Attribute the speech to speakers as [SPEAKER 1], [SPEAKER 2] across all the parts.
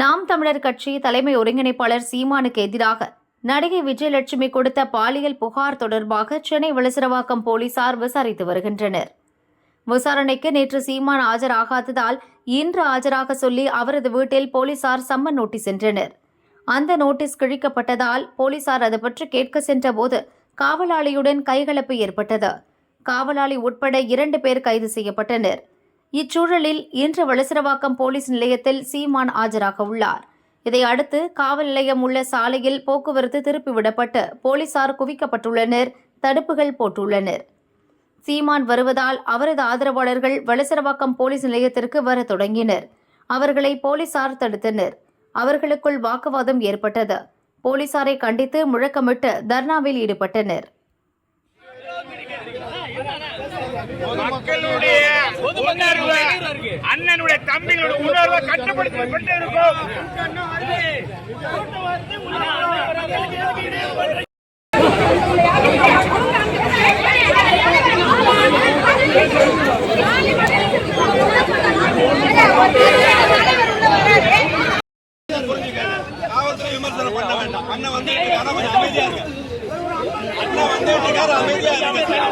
[SPEAKER 1] நாம் தமிழர் கட்சி தலைமை ஒருங்கிணைப்பாளர் சீமானுக்கு எதிராக நடிகை விஜயலட்சுமி கொடுத்த பாலியல் புகார் தொடர்பாக சென்னை வளசரவாக்கம் போலீசார் விசாரித்து வருகின்றனர். விசாரணைக்கு நேற்று சீமான் ஆஜராகாததால் இன்று ஆஜராக சொல்லி அவரது வீட்டில் போலீசார் சம்மன் நோட்டீஸ் சென்றனர். அந்த நோட்டீஸ் கிழிக்கப்பட்டதால் போலீசார் அது பற்றி கேட்க சென்றபோது காவலாளியுடன் கைகலப்பு ஏற்பட்டது. காவலாளி உட்பட இரண்டு பேர் கைது செய்யப்பட்டனர். இச்சூழலில் இன்று வளசரவாக்கம் போலீஸ் நிலையத்தில் சீமான் ஆஜராக உள்ளார். இதை அடுத்து காவல் நிலையம் உள்ள சாலையில் போக்குவரத்து திருப்பிவிடப்பட்டு போலீசார் குவிக்கப்பட்டுள்ளனர் தடுப்புகள் போட்டுள்ளனர். சீமான் வருவதால் அவரது ஆதரவாளர்கள் வளசரவாக்கம் போலீஸ் நிலையத்திற்கு வர தொடங்கினர். அவர்களை போலீசார் தடுத்தனர். அவர்களுக்குள் வாக்குவாதம் ஏற்பட்டது. போலீசாரை கண்டித்து முழக்கமிட்டு தர்ணாவில் ஈடுபட்டனர்.
[SPEAKER 2] மக்களுடைய உணர்வை அண்ணனுடைய தம்பிகளுடைய உணர்வை கட்டுப்படுத்தப்பட்டு இருக்கும்
[SPEAKER 3] காவல்துறை விமர்சனம் பண்ண வேண்டாம். அண்ணன் வந்து அமைதியா இருக்கு. அண்ணன் வந்து அமைதியா இருக்கு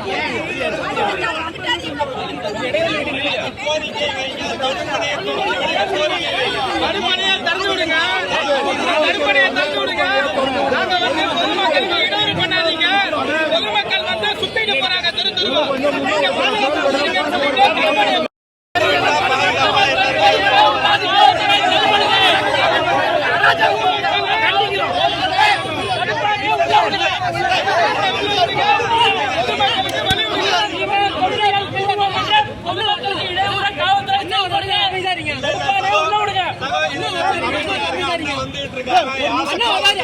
[SPEAKER 3] தடுப்பணையை தூக்கி விடுங்க கோரிக்கை வைங்க
[SPEAKER 2] தடுப்பணையை திறந்து விடுங்க தடுப்பணையை திறந்து விடுங்க நாங்க வந்து பொதுமக்களுக்கு இடையூறு பண்ணாதீங்க பொதுமக்கள் வந்து சுத்திட்டு போறாங்க தெரு தெருவா நீங்க பாதுகாப்பு